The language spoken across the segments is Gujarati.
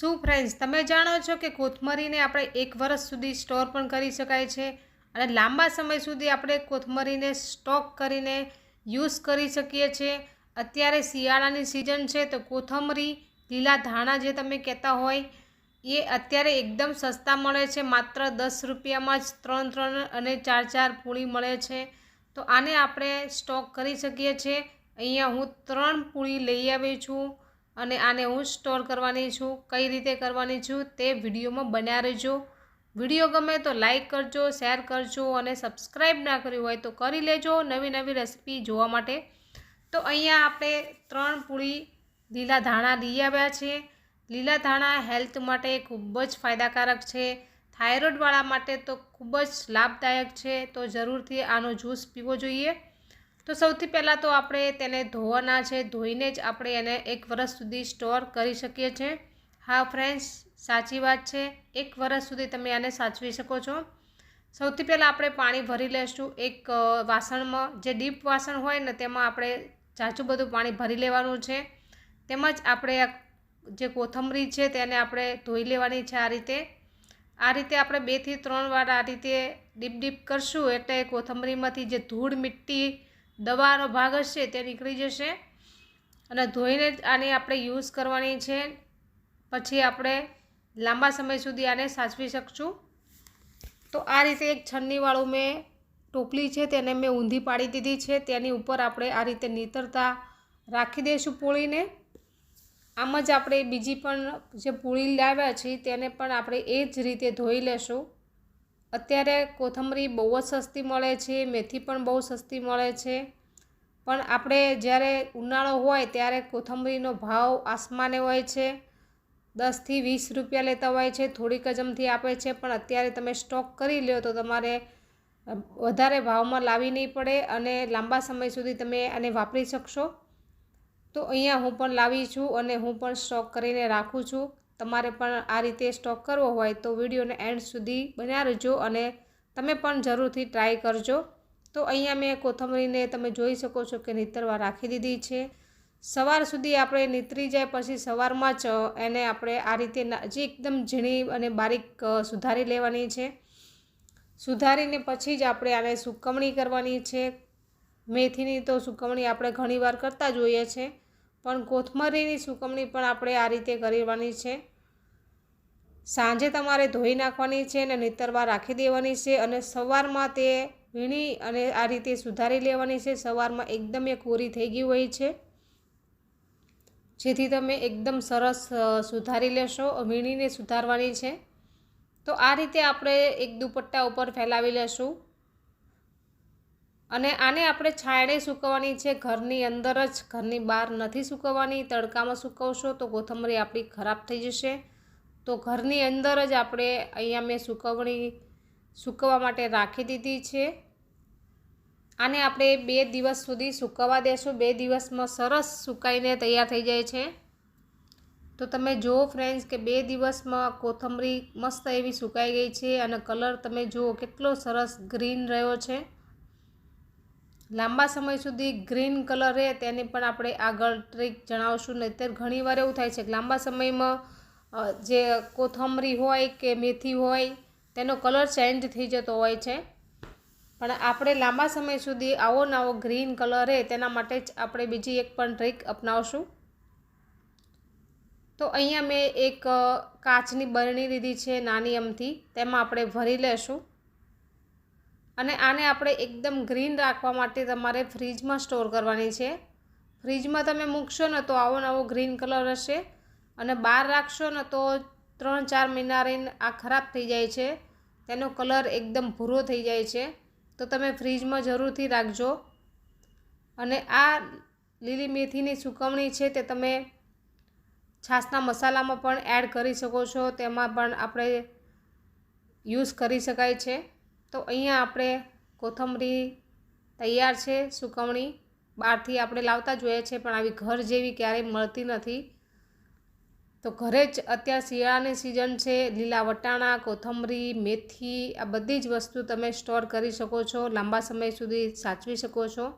શું ફ્રેન્ડ્સ તમે જાણો છો કે કોથમરીને આપણે એક વર્ષ સુધી સ્ટોર પણ કરી શકાય છે અને લાંબા સમય સુધી આપણે કોથમરીને સ્ટોક કરીને યુઝ કરી શકીએ છીએ. અત્યારે શિયાળાની સિઝન છે તો કોથમરી, લીલા ધાણા જે તમે કહેતા હોય, એ અત્યારે એકદમ સસ્તા મળે છે. માત્ર દસ રૂપિયામાં જ ત્રણ ત્રણ અને ચાર ચાર પૂળી મળે છે. તો આને આપણે સ્ટોક કરી શકીએ છીએ. અહીંયા હું ત્રણ પૂળી લઈ આવી છું. અને આને હું સ્ટોર કરવાની છું, કઈ રીતે કરવાની છું તે વિડીયોમાં બન્યા રહેજો. વીડિયો ગમે તો લાઈક કરજો, શેર કરજો અને સબસ્ક્રાઈબ ના કર્યું હોય તો કરી લેજો નવી નવી રેસીપી જોવા માટે. તો અહીંયા આપણે ત્રણ પૂળી લીલા ધાણા લઈ આવ્યા છે. લીલા ધાણા હેલ્થ માટે ખૂબ જ ફાયદાકારક છે. થાઇરોઇડવાળા માટે તો ખૂબ જ લાભદાયક છે. તો જરૂરથી આનો જ્યુસ પીવો જોઈએ. તો સૌથી પહેલાં તો આપણે તેને ધોવાના છે. ધોઈને જ આપણે એને એક વર્ષ સુધી સ્ટોર કરી શકીએ છીએ. હા ફ્રેન્ડ્સ સાચી વાત છે. એક વર્ષ સુધી તમે આને સાચવી શકો છો. સૌથી પહેલાં આપણે પાણી ભરી લઈશું એક વાસણમાં જે ડીપ વાસણ હોય ને તેમાં આપણે ઝાઝું બધું પાણી ભરી લેવાનું છે. તેમજ આપણે જે કોથમરી છે તેને આપણે ધોઈ લેવાની છે આ રીતે. આ રીતે આપણે બેથી ત્રણ વાર આ રીતે ડીપ ડીપ કરશું એટલે કોથમરીમાંથી જે ધૂળ મિટ્ટી દવાનો ભાગ હશે તે નીકળી જશે. અને ધોઈને આને આપણે યુઝ કરવાની છે. પછી આપણે લાંબા સમય સુધી આને સાચવી શકશું. તો આ રીતે એક છન્નીવાળું મેં ટોપલી છે તેને મેં ઊંધી પાડી દીધી છે. તેની ઉપર આપણે આ રીતે નીતરતા રાખી દઈશું પોળીને. આમ જ આપણે બીજી પણ જે પૂળી લાવ્યા છીએ તેને પણ આપણે એ જ રીતે ધોઈ લેશું. અત્યારે કોથમરી બહુ જ સસ્તી મળે છે, મેથી પણ બહુ સસ્તી મળે છે. પણ આપણે જ્યારે ઉનાળો હોય ત્યારે કોથમરીનો ભાવ આસમાને હોય છે. દસથી વીસ રૂપિયા લેતા હોય છે, થોડીક અજમથી આપે છે, પણ અત્યારે તમે સ્ટોક કરી લ્યો તો તમારે વધારે ભાવમાં લાવી નહીં પડે અને લાંબા સમય સુધી તમે આને વાપરી શકશો. તો અહીંયા હું પણ લાવી છું અને હું પણ સ્ટોક કરીને રાખું છું. તમારે પણ આ રીતે સ્ટોક કરવો હોય તો વિડીયોને એન્ડ સુધી બન્યા રહેજો અને તમે પણ જરૂરથી ટ્રાય કરજો. તો અહીંયા મેં કોથમરીને તમે જોઈ શકો છો કે નીતરવા રાખી દીધી છે. સવાર સુધી આપણે નીતરી જાય પછી સવારમાં જ એને આપણે આ રીતે હજી એકદમ ઝીણી અને બારીક સુધારી લેવાની છે. સુધારીને પછી જ આપણે આને સુકવણી કરવાની છે. મેથીની તો સુકવણી આપણે ઘણીવાર કરતા જોઈએ છે. પણ કોથમરીની સુકવણી પણ આપણે આ રીતે કરવાની છે. સાંજે તમારે ધોઈ નાખવાની છે અને નીતરવા રાખી દેવાની છે અને સવારમાં તે વીણી અને આ રીતે સુધારી લેવાની છે. સવારમાં એકદમ એ કોરી થઈ ગઈ હોય છે. જેથી તમે એકદમ સરસ સુધારી લેશો, વીણીને સુધારવાની છે. તો આ રીતે આપણે એક દુપટ્ટા ઉપર ફેલાવી લેશું. અને આને આપણે છાંયડે સૂકવવાની છે. ઘરની અંદર જ ઘરની બહાર નથી સૂકવવાની. તડકામાં સૂકવશો તો કોથમરી આપણી ખરાબ થઈ જશે. તો ઘરની અંદર જ આપણે અહીંયા મેં સૂકવણી સૂકવવા માટે રાખી દીધી છે. આને આપણે બે દિવસ સુધી સૂકવવા દેશું. બે દિવસમાં સરસ સુકાઈને તૈયાર થઈ જાય છે. તો તમે જુઓ ફ્રેન્ડ્સ કે બે દિવસમાં કોથમરી મસ્ત એવી સુકાઈ ગઈ છે અને કલર તમે જુઓ કેટલો સરસ ગ્રીન રહ્યો છે. લાંબા સમય સુધી ગ્રીન કલર રહે તેની પણ આપણે આગળ ટ્રીક જણાવશું. નહીંતર ઘણીવાર એવું થાય છે કે લાંબા સમયમાં જે કોથમરી હોય કે મેથી હોય, તેનો કલર ચેન્જ થઈ જતો હોય છે. પણ આપણે લાંબા સમય સુધી આવો નવો ગ્રીન કલર રહે તેના માટે જ આપણે બીજી એક પણ ટ્રીક અપનાવશું. તો અહીંયા મેં એક કાચની બરણી લીધી છે નાની અમથી, તેમાં આપણે ભરી લેશું. અને આને આપણે એકદમ ગ્રીન રાખવા માટે તમારે ફ્રીજમાં સ્ટોર કરવાની છે. ફ્રીજમાં તમે મૂકશો ને તો આવો નવો ગ્રીન કલર હશે. અને બહાર રાખશો ને તો ત્રણ ચાર મહિના રહીને આ ખરાબ થઈ જાય છે. તેનો કલર એકદમ ભૂરો થઈ જાય છે. તો તમે ફ્રીજમાં જરૂરથી રાખજો. અને આ લીલી મેથીની સુકવણી છે તે તમે છાશના મસાલામાં પણ એડ કરી શકો છો. તેમાં પણ આપણે યુઝ કરી શકાય છે. તો અહીંયા આપણે કોથમરી તૈયાર છે, સુકવણી. બહારથી આપણે લાવતા જોઈએ છે, પણ આવી ઘર જેવી ક્યારેય મળતી નથી. તો ઘરે જ અત્યારે શિયાળાની સિઝન છે, લીલા વટાણા, કોથમરી, મેથી, આ બધી જ વસ્તુ તમે સ્ટોર કરી શકો છો, લાંબા સમય સુધી સાચવી શકો છો.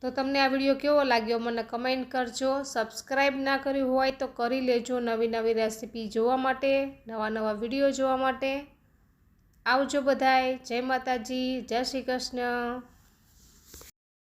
તો તમને આ વીડિયો કેવો લાગ્યો મને કમેન્ટ કરજો. સબસ્ક્રાઈબ ના કર્યું હોય તો કરી લેજો નવી નવી રેસીપી જોવા માટે, નવા નવા વીડિયો જોવા માટે. આવજો બધાય. જય માતાજી જય શ્રી કૃષ્ણ.